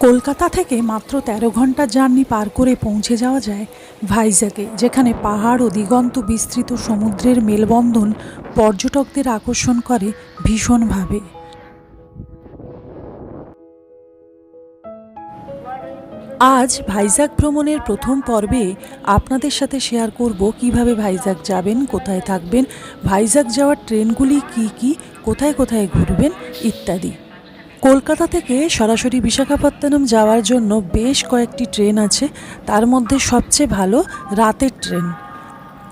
কলকাতা থেকে মাত্র তেরো ঘণ্টা জার্নি পার করে পৌঁছে যাওয়া যায় ভাইজ্যাগে যেখানে পাহাড় ও দিগন্ত বিস্তৃত সমুদ্রের মেলবন্ধন পর্যটকদের আকর্ষণ করে ভীষণভাবে। আজ ভাইজাগ ভ্রমণের প্রথম পর্বে আপনাদের সাথে শেয়ার করব কীভাবে ভাইজাগ যাবেন, কোথায় থাকবেন ভাইজাগ যাওয়ার ট্রেনগুলি কি কি, কোথায় কোথায় ঘুরবেন, ইত্যাদি। কলকাতা থেকে সরাসরি বিশাখাপত্তনম যাওয়ার জন্য বেশ কয়েকটি ট্রেন আছে। তার মধ্যে সবচেয়ে ভালো রাতের ট্রেন।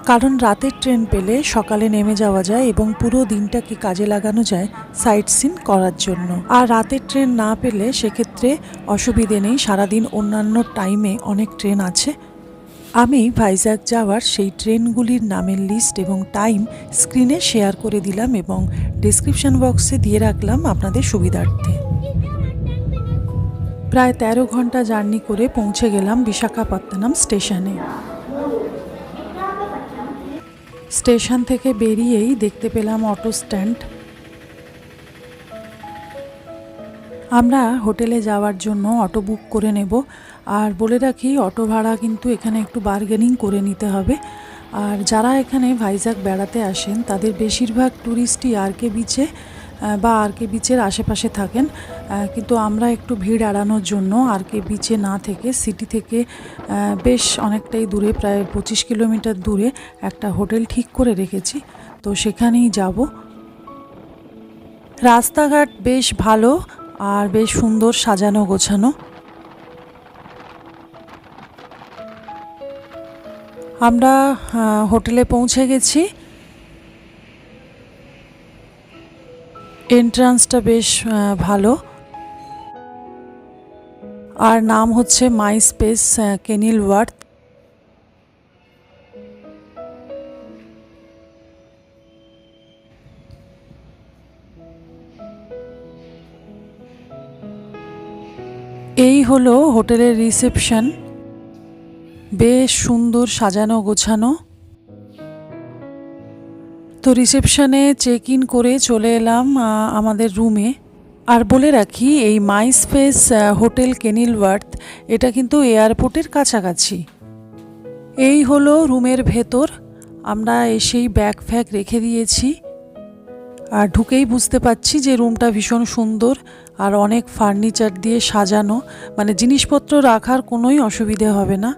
কারণ রাতের ট্রেন পেলে সকালে নেমে যাওয়া যায় এবং পুরো দিনটাকে কাজে লাগানো যায় সাইট সিন করার জন্য। আর রাতের ট্রেন না পেলে সেক্ষেত্রে অসুবিধে নেই। সারাদিন অন্যান্য টাইমে অনেক ট্রেন আছে। আমি ভাইজাগ যাওয়ার সেই ট্রেনগুলির নামের লিস্ট এবং টাইম স্ক্রিনে শেয়ার করে দিলাম এবং ডিসক্রিপশন বক্সে দিয়ে রাখলাম আপনাদের সুবিধার্থে। প্রায় তেরো ঘণ্টা জার্নি করে পৌঁছে গেলাম বিশাখাপত্তনম স্টেশনে। স্টেশন থেকে বেরিয়েই দেখতে পেলাম অটো স্ট্যান্ড। আমরা হোটেলে যাওয়ার জন্য অটো বুক করে নেব। আর বলে রাখি, অটো ভাড়া কিন্তু এখানে একটু বার্গেনিং করে নিতে হবে। আর যারা এখানে ভাইজাগ বেড়াতে আসেন, তাদের বেশিরভাগ ট্যুরিস্টই আর কে বিচে বা আর কে বিচের আশেপাশে থাকেন। কিন্তু আমরা একটু ভিড় এড়ানোর জন্য আর কে বিচে না থেকে সিটি থেকে বেশ অনেকটাই দূরে, প্রায় পঁচিশ কিলোমিটার দূরে একটা হোটেল ঠিক করে রেখেছি। তো সেখানেই যাব। রাস্তাঘাট বেশ ভালো আর বেশ সুন্দর সাজানো গোছানো। আমরা হোটেলে পৌঁছে গেছি। এন্ট্রান্সটা বেশ ভালো। আর নাম হচ্ছে মাই স্পেস কেনিল ওয়ার্থ এই হলো হোটেলের রিসেপশন। বেশ সুন্দর সাজানো গোছানো। তো রিসেপশনে চেক ইন করে চলে এলাম আমাদের রুমে। আর বলে রাখি, এই my space hotel Kenilworth এটা কিন্তু এয়ারপোর্টের কাছাকাছি। এই হলো রুমের ভেতর। আমরা এসেই ব্যাগ ফ্যাগ রেখে দিয়েছি। আর ঢুকেই বুঝতে পাচ্ছি যে রুমটা ভীষণ সুন্দর আর অনেক ফার্নিচার দিয়ে সাজানো মানে জিনিসপত্র রাখার কোনোই অসুবিধে হবে না।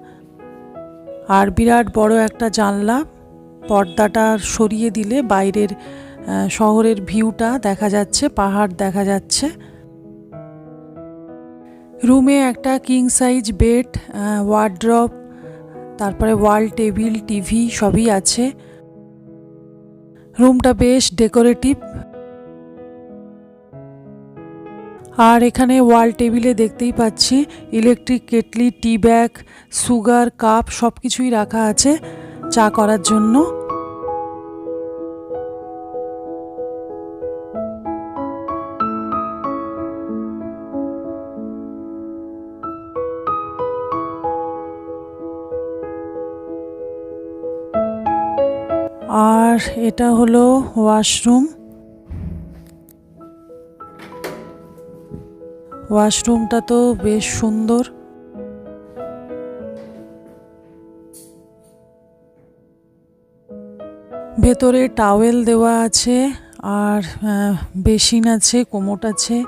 আর বিরাট বড় একটা জানলা, পর্দাটা সরিয়ে দিলে বাইরের শহরের ভিউটা দেখা যাচ্ছে, পাহাড় দেখা যাচ্ছে। রুমে একটা কিং সাইজ বেড ওয়ার্ড্রপ তারপরে ওয়াল টেবিল টিভি সবই আছে। রুমটা বেশ ডেকোরেটিভ। আর এখানে ওয়াল টেবিলে দেখতেই পাচ্ছি electric kettle, tea bag, sugar, cup সব কিছুই রাখা আছে চা করার জন্য। আর এটা হলো ওয়াশরুম। ওয়াশরুমটা তো বেশ সুন্দর। ভেতরে টাওয়েল দেওয়া আছে আর বেসিন আছে, কোমোট আছে।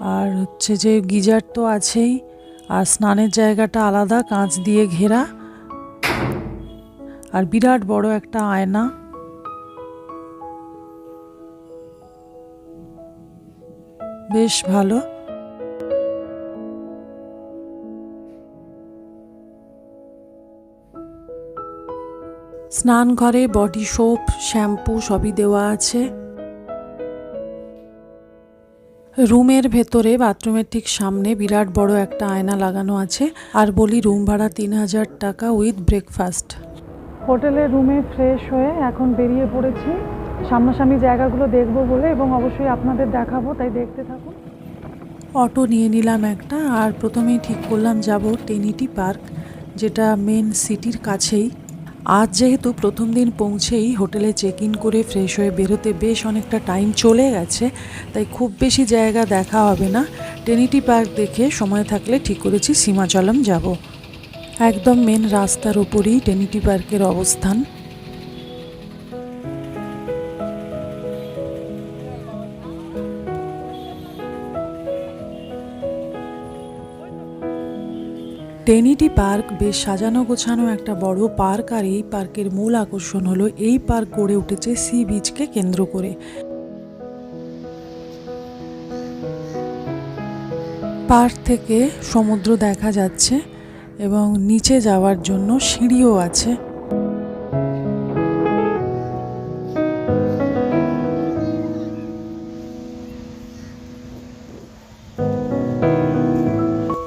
আর হচ্ছে যে গিজার তো আছেই। আর স্নানের জায়গাটা আলাদা, কাঁচ দিয়ে ঘেরা। আর বিরাট বড় একটা আয়না। বেশ ভালো। স্নান ঘরে বডি সোপ, শ্যাম্পু সবই দেওয়া আছে। রুমের ভেতরে বাথরুমের ঠিক সামনে বিরাট বড় একটা আয়না লাগানো আছে। আর বলি রুম ভাড়া তিন হাজার টাকা উইথ ব্রেকফাস্ট। হোটেলের রুমে ফ্রেশ হয়ে এখন বেরিয়ে পড়েছি। সামনাসামনি জায়গাগুলো দেখব বলে এবং অবশ্যই আপনাদের দেখাবো, তাই দেখতে থাকুন। অটো নিয়ে নিলাম একটা, আর প্রথমেই ঠিক করলাম যাব টেনিটি পার্ক, যেটা মেন সিটির কাছেই। আজ যেহেতু প্রথম দিন পৌঁছেই হোটেলে চেক ইন করে ফ্রেশ হয়ে বেরোতে বেশ অনেকটা টাইম চলে গেছে, তাই খুব বেশি জায়গা দেখা হবে না। টেনিটি পার্ক দেখে সময় থাকলে ঠিক করেছি, সীমাচলম যাব। একদম মেন রাস্তার ওপরই টেনিটি পার্কের অবস্থান। টেনিটি পার্ক বেশ সাজানো গোছানো একটা বড় পার্ক আর এই পার্কের মূল আকর্ষণ হলো এই পার্ক গড়ে উঠেছে সি বিচকে কেন্দ্র করে। পার্ক থেকে সমুদ্র দেখা যাচ্ছে এবং নিচে যাওয়ার জন্য সিঁড়িও আছে।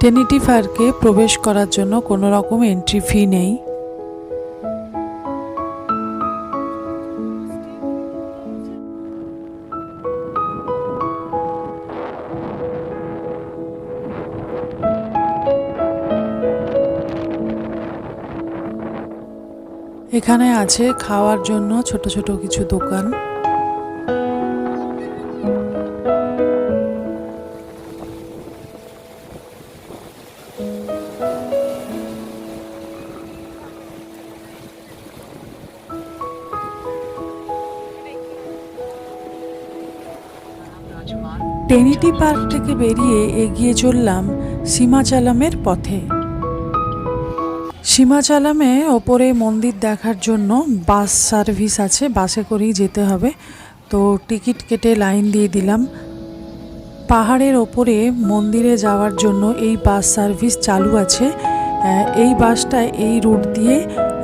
টেনিটি পার্কে প্রবেশ করার জন্য কোনো রকম এন্ট্রি ফি নেই। এখানে আছে খাওয়ার জন্য ছোট ছোট কিছু দোকান। টেনিটি পার্ক থেকে বেরিয়ে এগিয়ে চললাম সীমাচালামের পথে। সীমাচালামে ওপরে মন্দির দেখার জন্য বাস সার্ভিস আছে, বাসে করেই যেতে হবে। তো টিকিট কেটে লাইন দিয়ে দিলাম। পাহাড়ের ওপরে মন্দিরে যাওয়ার জন্য এই বাস সার্ভিস চালু আছে। এই বাসটা এই রুট দিয়ে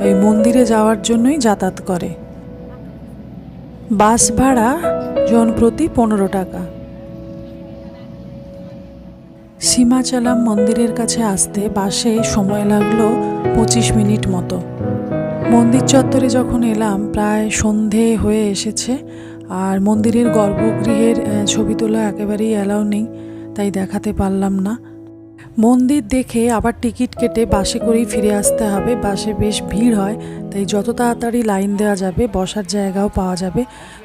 এই মন্দিরে যাওয়ার জন্যই যাতায়াত করে। বাস ভাড়া জন প্রতি পনেরো টাকা। সীমাচালাম মন্দিরের কাছে আসতে বাসে সময় লাগল পঁচিশ মিনিট মতো। মন্দির চত্বরে যখন এলাম, প্রায় সন্ধে হয়ে এসেছে আর মন্দিরের গর্ভগৃহের ছবি তোলা একেবারেই অ্যালাউ নেই, তাই দেখাতে পারলাম না। মন্দির দেখে আবার টিকিট কেটে বাসে করেই ফিরে আসতে হবে। বাসে বেশ ভিড় হয়, তাই যত তাড়াতাড়ি লাইন দেওয়া যাবে, বসার জায়গাও পাওয়া যাবে।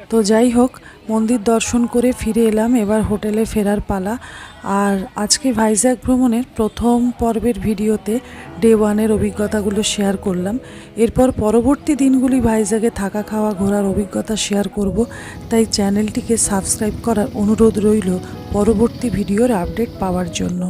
তো যাই হোক, মন্দির দর্শন করে ফিরে এলাম, এবার হোটেলে ফেরার পালা। আর আজকে ভাইজ্যাগ ভ্রমণের প্রথম পর্বের ভিডিওতে ডে ওয়ানের অভিজ্ঞতাগুলো শেয়ার করলাম। এরপর পরবর্তী দিনগুলি ভাইজ্যাগে থাকা খাওয়া ঘোরার অভিজ্ঞতা শেয়ার করব। তাই চ্যানেলটিকে সাবস্ক্রাইব করার অনুরোধ রইল পরবর্তী ভিডিওর আপডেট পাওয়ার জন্য।